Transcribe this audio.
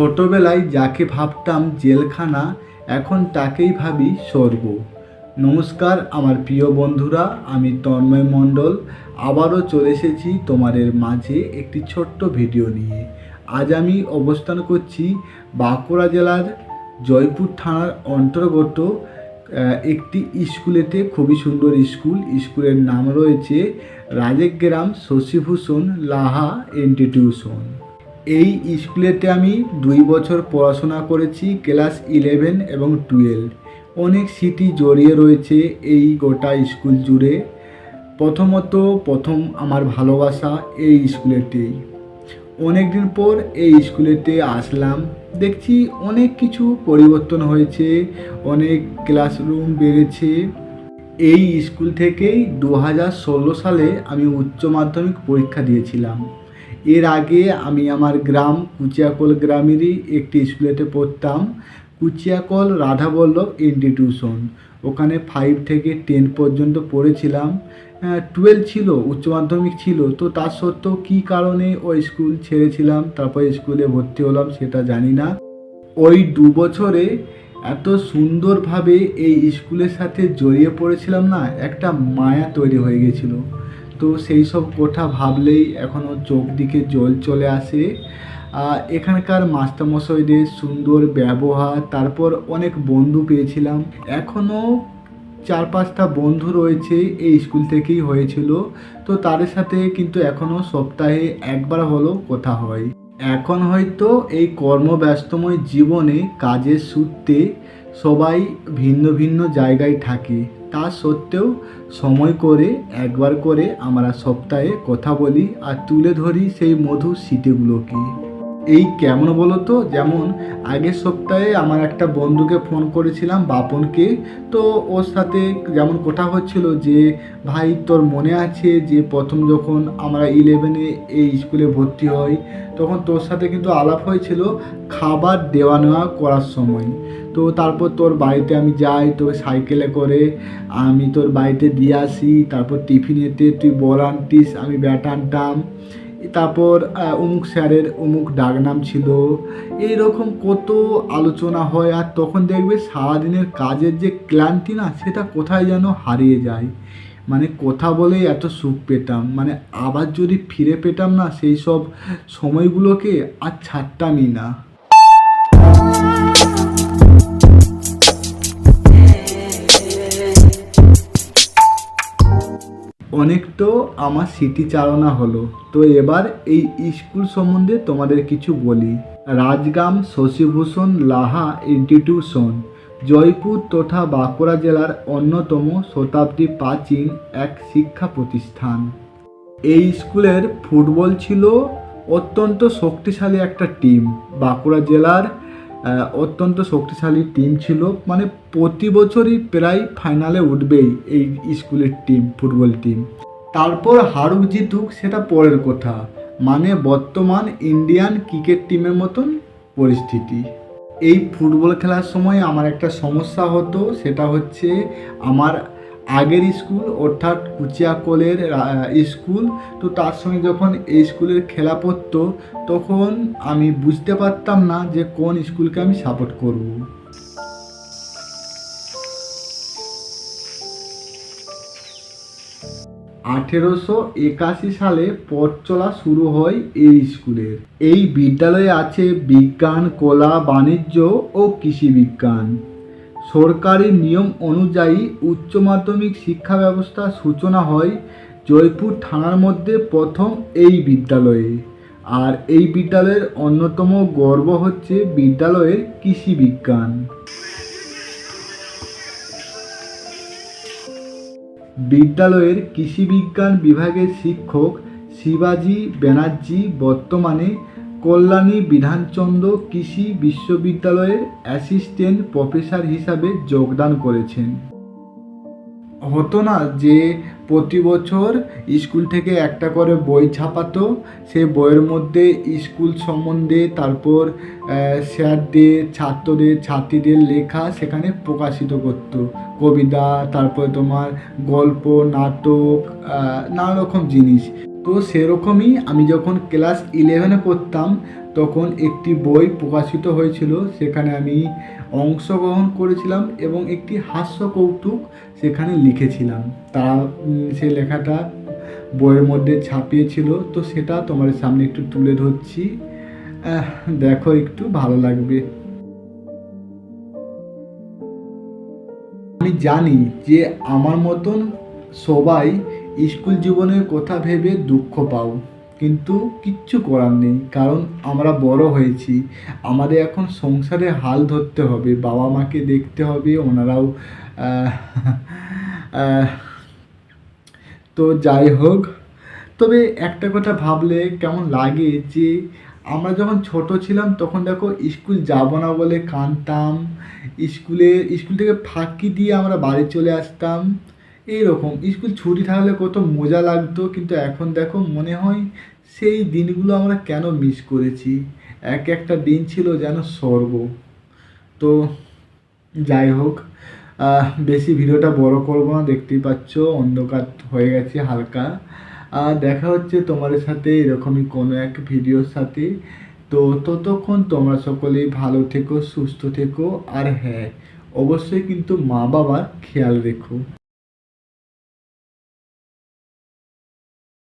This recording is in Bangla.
ছোটবেলায় যাকে ভাবতাম জেলখানা, এখন তাকেই ভাবি স্বর্গ। নমস্কার আমার প্রিয় বন্ধুরা, আমি তন্ময় মণ্ডল। আবারও চলে এসেছি তোমাদের মাঝে একটি ছোট্ট ভিডিও নিয়ে। আজ আমি অবস্থান করছি বাঁকুড়া জেলার জয়পুর থানার অন্তর্গত একটি স্কুলেতে, খুবই সুন্দর স্কুল। স্কুলের নাম রয়েছে রাজেগ্রাম শশীভূষণ লাহা ইনস্টিটিউশন। এই স্কুলেতে আমি দুই বছর পড়াশোনা করেছি, ক্লাস ইলেভেন এবং টুয়েলভ অনেক স্মৃতি জড়িয়ে রয়েছে এই গোটা স্কুল জুড়ে। প্রথমত প্রথম আমার ভালোবাসা এই স্কুলেতেই। অনেক দিন পর এই স্কুলেতে আসলাম। দেখছি অনেক কিছু পরিবর্তন হয়েছে, অনেক ক্লাসরুম বেড়েছে। এই স্কুল থেকেই দু হাজার ষোলো সালে আমি উচ্চ মাধ্যমিক পরীক্ষা দিয়েছিলাম। এর আগে আমি আমার গ্রাম কুচিয়াকল গ্রামেরই একটি স্কুলেতে পড়তাম। কুচিয়াকোল রাধাবল্লভ ইনস্টিটিউশন ওখানে ফাইভ থেকে টেন পর্যন্ত পড়েছিলাম। টুয়েলভ ছিল, উচ্চ মাধ্যমিক ছিল। তো তার সত্ত্বেও কী কারণে ওই স্কুল ছেড়েছিলাম? তারপর স্কুলে ভর্তি হলাম, সেটা জানি না। ওই দু বছরে এত সুন্দরভাবে এই স্কুলের সাথে জড়িয়ে পড়েছিলাম না, একটা মায়া তৈরি হয়ে গেছিল। তো সেই সব কথা ভাবলেই এখনও চোখ দিকে জল চলে আসে। এখানকার মাস্টারমশাইদের সুন্দর ব্যবহার, তারপর অনেক বন্ধু পেয়েছিলাম। এখনও চার পাঁচটা বন্ধু রয়েছে এই স্কুল থেকেই হয়েছিল। তো তাদের সাথে কিন্তু এখনও সপ্তাহে একবার হলো কথা হয়। এখন হয়তো এই কর্মব্যস্তময় জীবনে কাজের সূত্রে সবাই ভিন্ন ভিন্ন জায়গায় থাকে। তা সত্ত্বেও সময় করে একবার করে আমরা সপ্তাহে কথা বলি আর তুলে ধরি সেই মধুর স্মৃতিগুলোকে। এই কেমন বলো তো যেমন আগের সপ্তাহে আমার একটা বন্ধুকে ফোন করেছিলাম বাপনকে। তো ওর সাথে যেমন কথা হচ্ছিল যে, ভাই, তোর মনে আছে যে, প্রথম যখন আমরা ইলেভেনে এই স্কুলে ভর্তি হই, তখন তোর সাথে কিন্তু আলাপ হয়েছিল খাবার দেওয়া নেওয়া করার সময়। তো তারপর তোর বাড়িতে আমি যাই তোর সাইকেলে করে আমি তোর বাড়িতে দিয়ে আসি, তারপর টিফিনেতে তুই বল আনতিস, আমি ব্যাট আনতাম। তারপর অমুক স্যারের অমুক ডাকনাম ছিল। এই রকম কত আলোচনা হয় আর তখন দেখবে সারাদিনের কাজের যে ক্লান্তি না, সেটা কোথায় যেন হারিয়ে যায়। মানে কথা বলেই এত সুখ পেতাম। মানে আবার যদি ফিরে পেতাম না, সেই সব সময়গুলোকে আর ছাড়তামই না। অনেক তো আমার স্মৃতিচারণা হলো। তো এবার এই স্কুল সম্বন্ধে তোমাদের কিছু বলি। রাজগ্রাম শশীভূষণ লাহা ইনস্টিটিউশন, জয়পুর তথা বাঁকুড়া জেলার অন্যতম শতাব্দী প্রাচীন এক শিক্ষা প্রতিষ্ঠান। এই স্কুলের ফুটবল ছিল অত্যন্ত শক্তিশালী একটা টিম। বাঁকুড়া জেলার অত্যন্ত শক্তিশালী টিম ছিল। মানে প্রতি বছরই প্রায় ফাইনালে উঠবেই এই স্কুলের টিম ফুটবল টিম তারপর হারুক জিতুক, সেটা পরের কথা। মানে বর্তমান ইন্ডিয়ান ক্রিকেট টিমের মতন পরিস্থিতি। এই ফুটবল খেলার সময় আমার একটা সমস্যা হতো, সেটা হচ্ছে আমার আগের স্কুল অর্থাৎ কুচিয়াকোলের স্কুল, তো তার সঙ্গে যখন এই স্কুলের খেলা পড়তো, তখন আমি বুঝতে পারতাম না যে কোন স্কুলকে আমি সাপোর্ট করব। আঠেরোশো একাশি সালে পথ চলা শুরু হয় এই স্কুলের। এই বিদ্যালয়ে আছে বিজ্ঞান, কলা, বাণিজ্য ও কৃষি বিজ্ঞান। সরকারি নিয়ম অনুযায়ী উচ্চ মাধ্যমিক শিক্ষা ব্যবস্থার সূচনা হয় জয়পুর থানার মধ্যে প্রথম এই বিদ্যালয়ে। আর এই বিদ্যালয়ের অন্যতম গর্ব হচ্ছে বিদ্যালয়ের কৃষি বিজ্ঞান। বিদ্যালয়ের কৃষি বিজ্ঞান বিভাগের শিক্ষক শিবাজি ব্যানার্জি বর্তমানে কল্যাণী বিধানচন্দ্র কৃষি বিশ্ববিদ্যালয়ের অ্যাসিস্ট্যান্ট প্রফেসর হিসাবে যোগদান করেছেন। হতো না যে প্রতি বছর স্কুল থেকে একটা করে বই ছাপাতো সেই বইয়ের মধ্যে স্কুল সম্বন্ধে তারপর স্যারদের, ছাত্রদের, ছাত্রীদের লেখা সেখানে প্রকাশিত করতো। কবিতা, তারপরে তোমার গল্প, নাটক নানা রকম জিনিস। তো সেরকমই আমি যখন ক্লাস ইলেভেনে পড়তাম, তখন একটি বই প্রকাশিত হয়েছিল। সেখানে আমি অংশগ্রহণ করেছিলাম এবং একটি হাস্য কৌতুক সেখানে লিখেছিলাম। তারা সে লেখাটা বইয়ের মধ্যে ছাপিয়েছিল তো সেটা তোমার সামনে একটু তুলে ধরছি। দেখো একটু, ভালো লাগবে। আমি জানি যে আমার মতন সবাই স্কুল জীবনের কথা ভেবে দুঃখ পাও, কিন্তু কিচ্ছু করার নেই, কারণ আমরা বড় হয়েছি। আমাদের এখন সংসারে হাল ধরতে হবে, বাবা মাকে দেখতে হবে, ওনারাও তো যাই হোক। তবে একটা কথা ভাবলে কেমন লাগে যে, আমরা যখন ছোট ছিলাম তখন দেখো স্কুল যাব না বলে কাঁদতাম। স্কুলে, স্কুল থেকে ফাঁকি দিয়ে আমরা বাড়ি চলে আসতাম। এইরকম। স্কুল ছুটি থাকলে কত মজা লাগতো, কিন্তু এখন দেখো মনে হয় সেই দিনগুলো আমরা কেন মিস করেছি? এক একটা দিন ছিল যেন স্বর্গ। তো যাই হোক বেশি ভিডিওটা বড় করব না, দেখতেই পাচ্ছ, অন্ধকার হয়ে গেছে হালকা। আর দেখা হচ্ছে তোমাদের সাথে এরকমই কোনো এক ভিডিওর সাথে। তো ততক্ষণ তোমরা সকলেই ভালো থেকো, সুস্থ থেকো। আর হ্যাঁ অবশ্যই কিন্তু মা বাবার খেয়াল রেখো।